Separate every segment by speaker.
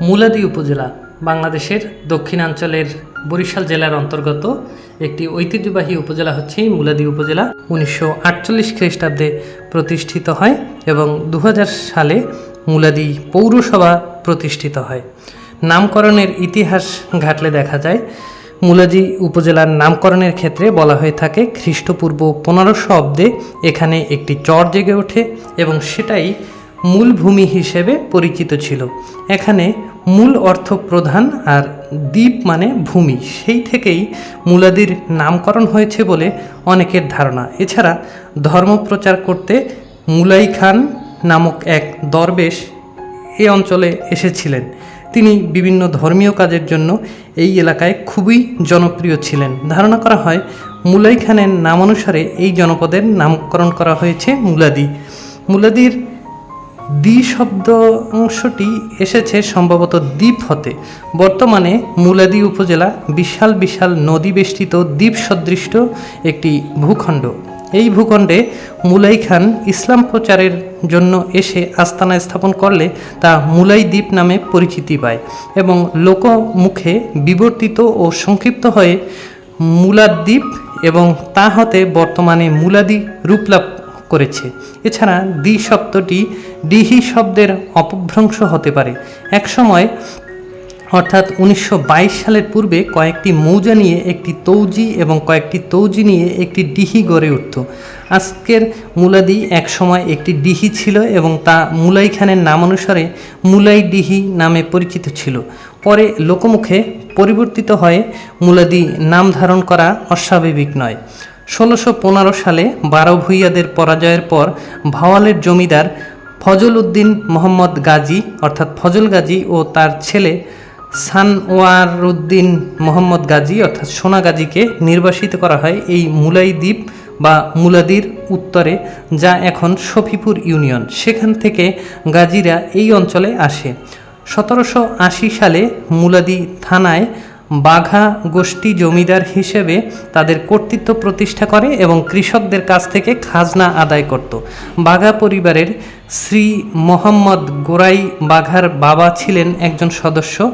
Speaker 1: মুলাদি উপজেলা বাংলাদেশের দক্ষিণাঞ্চলের বরিশাল জেলার অন্তর্গত একটি ঐতিহ্যবাহী উপজেলা হচ্ছে মুলাদি উপজেলা। উনিশশো আটচল্লিশ খ্রিস্টাব্দে প্রতিষ্ঠিত হয় এবং দু হাজার সালে মুলাদি পৌরসভা প্রতিষ্ঠিত হয়। নামকরণের ইতিহাস ঘাটলে দেখা যায় মুলাজি উপজেলার নামকরণের ক্ষেত্রে বলা হয়ে থাকে, খ্রিস্টপূর্ব পনেরোশো অব্দে এখানে একটি চর জেগে ওঠে এবং সেটাই মূল ভূমি হিসেবে পরিচিত ছিল। এখানে মূল অর্থ প্রধান আর দ্বীপ মানে ভূমি। সেই থেকেই মূলাদির নামকরণ হয়েছে বলে অনেকের ধারণা। এছাড়া ধর্মপ্রচার করতে মুলাই খান নামক এক দরবেশ এ অঞ্চলে এসেছিলেন। তিনি বিভিন্ন ধর্মীয় কাজের জন্য এই এলাকায় খুবই জনপ্রিয় ছিলেন। ধারণা করা হয়, মুলাই খানের নামানুসারে এই জনপদের নামকরণ করা হয়েছে মুলাদি। মুলাদির দ্বি শব্দ অংশটি এসেছে সম্ভবত দ্বীপ হতে। বর্তমানে মুলাদি উপজেলা বিশাল বিশাল নদী বেষ্টিত দ্বীপ সদৃষ্ট একটি ভূখণ্ড। এই ভূখণ্ডে মুলাই খান ইসলাম প্রচারের জন্য এসে আস্তানা স্থাপন করলে তা মুলাই দ্বীপ নামে পরিচিতি পায় এবং লোকমুখে বিবর্তিত ও সংক্ষিপ্ত হয়ে মুলাদ্বীপ এবং তা হতে বর্তমানে মুলাদি রূপ লাভ করেছে। এছাড়া দ্বি শব্দটি ডিহি শব্দের অপভ্রংশ হতে পারে। একসময়, অর্থাৎ উনিশশো বাইশ সালের পূর্বে কয়েকটি মৌজা নিয়ে একটি তৌজি এবং কয়েকটি তৌজি নিয়ে একটি ডিহি গড়ে উঠত। আজকের মুলাদি একসময় একটি ডিহি ছিল এবং তা মুলাই খানের নামানুসারে মুলাই ডিহি নামে পরিচিত ছিল। পরে লোকমুখে পরিবর্তিত হয়ে মুলাদি নাম ধারণ করা অস্বাভাবিক নয়। ষোলোশো পনেরো সালে বারো ভূইয়াদের পরাজয়ের পর ভাওয়ালের জমিদার ফজল উদ্দিন মোহাম্মদ গাজী, অর্থাৎ ফজল গাজী ও তার ছেলে সানওয়ারউদ্দিন মোহাম্মদ গাজী, অর্থাৎ সোনা গাজীকে নির্বাসিত করা হয় এই মুলাই দ্বীপ বা মুলাদির উত্তরে, যা এখন শফিপুর ইউনিয়ন। সেখান থেকে গাজীরা এই অঞ্চলে আসে। সতেরোশো আশি সালে মুলাদি থানায় বাঘা গোষ্ঠী জমিদার হিসেবে তাদের কর্তৃত্ব প্রতিষ্ঠা করে এবং কৃষকদের কাছ থেকে খাজনা আদায় করত। বাঘা পরিবারের শ্রী মোহাম্মদ গোরাই বাঘার বাবা ছিলেন একজন সদস্য।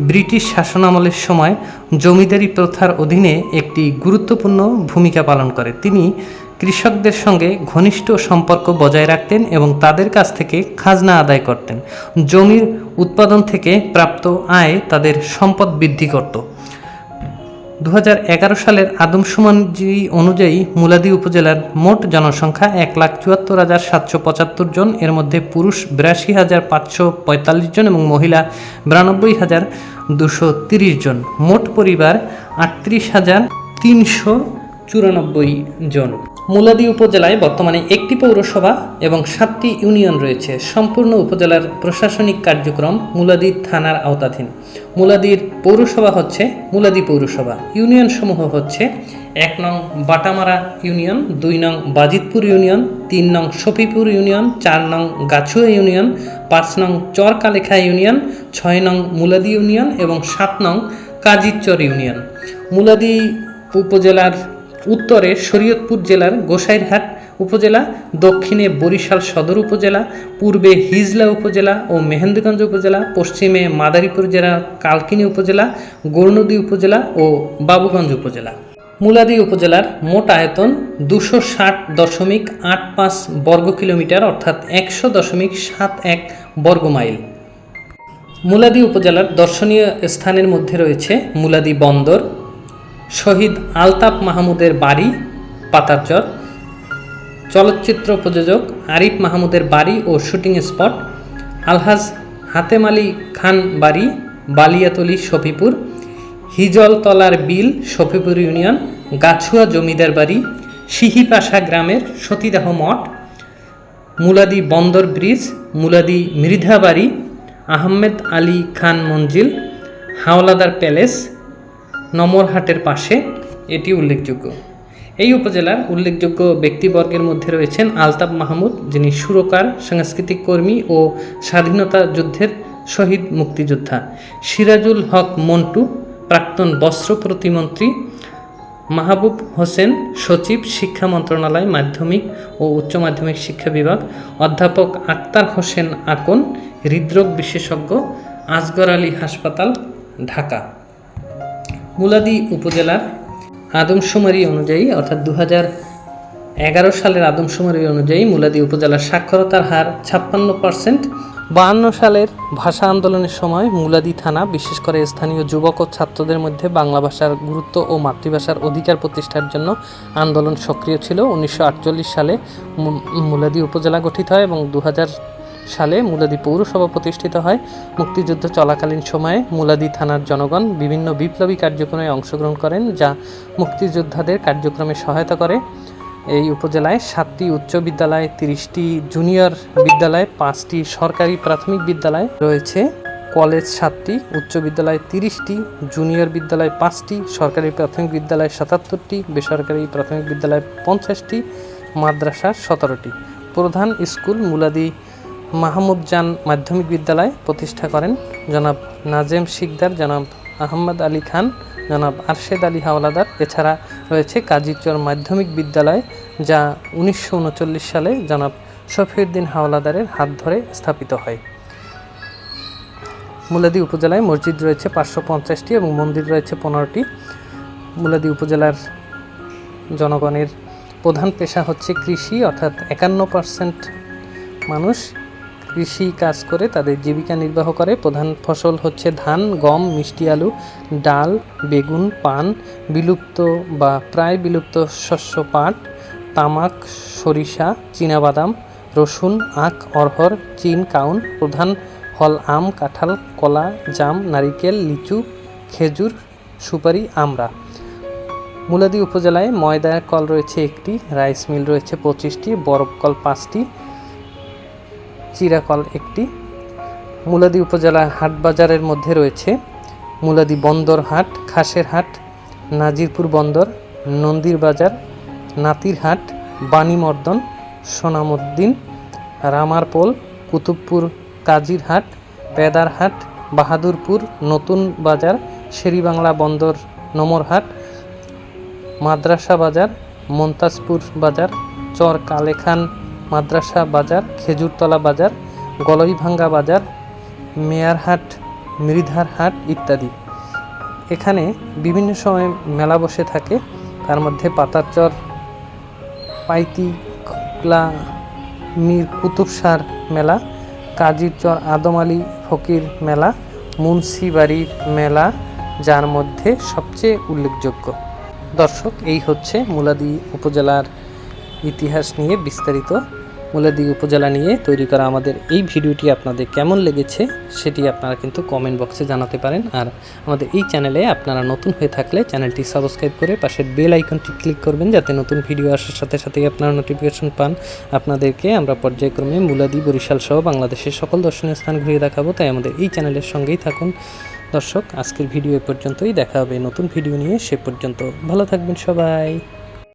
Speaker 1: ব্রিটিশ শাসনামলের সময় জমিদারি প্রথার অধীনে একটি গুরুত্বপূর্ণ ভূমিকা পালন করে। তিনি কৃষকদের সঙ্গে ঘনিষ্ঠ সম্পর্ক বজায় রাখতেন এবং তাদের কাছ থেকে খাজনা আদায় করতেন। জমির উৎপাদন থেকে প্রাপ্ত আয় তাদের সম্পদ বৃদ্ধি করত। দু হাজার এগারো সালের আদমশুমানজি অনুযায়ী মুলাদি উপজেলার মোট জনসংখ্যা এক লাখ চুয়াত্তর হাজার সাতশো পঁচাত্তর জন। এর মধ্যে পুরুষ বিরাশি হাজার পাঁচশো পঁয়তাল্লিশ জন এবং মহিলা বিরানব্বই হাজার দুশো তিরিশ জন। মোট পরিবার আটত্রিশ হাজার তিনশো চুরানব্বই জন। মুলাদি উপজেলায় বর্তমানে একটি পৌরসভা এবং সাতটি ইউনিয়ন রয়েছে। সম্পূর্ণ উপজেলার প্রশাসনিক কার্যক্রম মুলাদি থানার আওতাধীন। মুলাদির পৌরসভা হচ্ছে মুলাদি পৌরসভা। ইউনিয়ন সমূহ হচ্ছে এক নং বাটামারা ইউনিয়ন, দুই নং বাজিতপুর ইউনিয়ন, তিন নং সফিপুর ইউনিয়ন, চার নং গাছুয়া ইউনিয়ন, পাঁচ নং চরকালেখা ইউনিয়ন, ছয় নং মুলাদি ইউনিয়ন এবং সাত নং কাজিরচর ইউনিয়ন। মুলাদি উপজেলার উত্তরে শরীয়তপুর জেলার গোসাইরহাট উপজেলা, দক্ষিণে বরিশাল সদর উপজেলা, পূর্বে হিজলা উপজেলা ও মেহেন্দিগঞ্জ উপজেলা, পশ্চিমে মাদারীপুর জেলা, কালকিনি উপজেলা, গৌরনদী উপজেলা ও বাবুগঞ্জ উপজেলা। মুলাদি উপজেলার মোট আয়তন দুশো ষাট দশমিক আট পাঁচ বর্গ কিলোমিটার, অর্থাৎ একশো দশমিক সাত এক বর্গ মাইল। মুলাদি উপজেলার দর্শনীয় স্থানের মধ্যে রয়েছে মুলাদি বন্দর শহীদ আলতাফ মাহমুদের বাড়ি পাতারচর চলচ্চিত্র প্রযোজক আরিফ মাহমুদের বাড়ি ও শুটিং স্পট, আলহাজ হাতেম আলী খান বাড়ি, বালিয়াতলি, শফিপুর। হিজলতলার বিল, শফিপুর ইউনিয়ন। গাছুয়া জমিদার বাড়ি সিহিপাশা গ্রামের সতীদাহ মঠ। মুলাদি বন্দর ব্রিজ, মুলাদি মৃধাবাড়ি আহমেদ আলী খান মঞ্জিল। হাওলাদার প্যালেস নমরহাটের পাশে এটি উল্লেখযোগ্য। এই উপজেলার উল্লেখযোগ্য ব্যক্তিবর্গের মধ্যে রয়েছেন আলতাফ মাহমুদ, যিনি সুরকার, সাংস্কৃতিক কর্মী ও স্বাধীনতা যুদ্ধের শহীদ মুক্তিযোদ্ধা। সিরাজুল হক মন্টু, প্রাক্তন বস্ত্র প্রতিমন্ত্রী। মাহবুব হোসেন, সচিব শিক্ষা মন্ত্রণালয় মাধ্যমিক ও উচ্চ মাধ্যমিক শিক্ষা বিভাগ। অধ্যাপক আক্তার হোসেন আকন, হৃদরোগ বিশেষজ্ঞ, আসগর আলী হাসপাতাল, ঢাকা। মুলাদি উপজেলার আদমশুমারি অনুযায়ী, অর্থাৎ দু এগারো সালের আদমশুমারি অনুযায়ী মুলাদি উপজেলার সাক্ষরতার হার ছাপ্পান্ন পার্সেন্ট বাহান্ন সালের ভাষা আন্দোলনের সময় মুলাদি থানা, বিশেষ করে স্থানীয় যুবক ও ছাত্রদের মধ্যে বাংলা ভাষার গুরুত্ব ও মাতৃভাষার অধিকার প্রতিষ্ঠার জন্য আন্দোলন সক্রিয় ছিল। উনিশশো আটচল্লিশ সালে মুলাদি উপজেলা গঠিত হয় এবং দু হাজার সালে মুলাদি পৌরসভা প্রতিষ্ঠিত হয়। মুক্তিযুদ্ধ চলাকালীন সময়ে মুলাদি থানার জনগণ বিভিন্ন বিপ্লবী কার্যক্রমে অংশগ্রহণ করেন, যা মুক্তিযোদ্ধাদের কার্যক্রমে সহায়তা করে। এই উপজেলায় সাতটি উচ্চ বিদ্যালয়, তিরিশটি জুনিয়র বিদ্যালয়, পাঁচটি সরকারি প্রাথমিক বিদ্যালয় রয়েছে। কলেজ সাতটি, উচ্চ বিদ্যালয় তিরিশটি, জুনিয়র বিদ্যালয় পাঁচটি, সরকারি প্রাথমিক বিদ্যালয় সাতাত্তরটি, বেসরকারি প্রাথমিক বিদ্যালয় পঞ্চাশটি, মাদ্রাসা সতেরোটি। প্রধান স্কুল মুলাদি মাহমুদজান মাধ্যমিক বিদ্যালয় প্রতিষ্ঠা করেন। জনাব নাজেম শিকদার, জনাব আহমদ আলী খান, জনাব আরশেদ আলী হাওলাদার। এছাড়া রয়েছে কাজীচর মাধ্যমিক বিদ্যালয়, যা উনিশশো উনচল্লিশ সালে জনাব শফিউদ্দিন হাওলাদারের হাত ধরে স্থাপিত হয়। মুলাদি উপজেলায় মসজিদ রয়েছে পাঁচশো পঞ্চাশটি এবং মন্দির রয়েছে পনেরোটি। মুলাদি উপজেলার জনগণের প্রধান পেশা হচ্ছে কৃষি, অর্থাৎ একান্ন পার্সেন্ট মানুষ কৃষি কাজ করে, তাদের জীবিকা নির্বাহ করে। প্রধান ফসল হচ্ছে ধান, গম, মিষ্টি আলু, ডাল, বেগুন, পান, বিলুপ্ত বা প্রায় বিলুপ্ত শস্য পাট, তামাক, সরিষা, চীনাবাদাম, রসুন, আখ অরহর চীন, কাউন, প্রধান ফল আম, কাঁঠাল, কলা, জাম, নারিকেল, লিচু, খেজুর, সুপারি, আমড়া। মুলাদি উপজেলায় ময়দা কল রয়েছে একটি, রাইস মিল রয়েছে পঁচিশটি, বরফ কল পাঁচটি চিরাকল একটি মুলাদি উপজেলা হাট বাজারের মধ্যে রয়েছে। মুলাদি বন্দর হাট, খাসের হাট, নাজিরপুর বন্দর, নন্দীর বাজার, নাতির হাট বাণীমর্দন সোনামুদ্দিন, রামারপোল, কুতুবপুর, কাজির হাট, পেদার হাট, বাহাদুরপুর, নতুন বাজার, শেরিবাংলা বন্দর নোমরহাট মাদ্রাসা বাজার, মন্তাজপুর বাজার চর কালেখান মাদ্রাসা বাজার, খেজুরতলা বাজার, গলইভাঙ্গা বাজার, মেয়ারহাট মৃধার হাট ইত্যাদি। এখানে বিভিন্ন সময় মেলা বসে থাকে। তার মধ্যে পাতারচর পাইতিকলা মীর কুতুবসার মেলা কাজীর চর আদম আলী ফকির মেলা মুন্সিবাড়ির মেলা, যার মধ্যে সবচেয়ে উল্লেখযোগ্য। দর্শক, এই হচ্ছে মুলাদি উপজেলার ইতিহাস নিয়ে বিস্তারিত মুলাদি উপজেলা নিয়ে তৈরি করা আমাদের এই ভিডিওটি আপনাদের কেমন লেগেছে সেটি আপনারা কিন্তু কমেন্ট বক্সে জানাতে পারেন। আর আমাদের এই চ্যানেলে আপনারা নতুন হয়ে থাকলে চ্যানেলটি সাবস্ক্রাইব করে পাশের বেল আইকনটি ক্লিক করবেন যাতে নতুন ভিডিও আসার সাথে সাথেই আপনারা নোটিফিকেশন পান। আপনাদেরকে আমরা পর্যায়ক্রমে মুলাদি, বরিশাল সহ বাংলাদেশের সকল দর্শনীয় স্থান ঘুরিয়ে দেখাবো। তাই আমাদের এই চ্যানেলের সঙ্গেই থাকুন। দর্শক, আজকের ভিডিও এ পর্যন্তই। দেখা হবে নতুন ভিডিও নিয়ে। সে পর্যন্ত ভালো থাকবেন সবাই।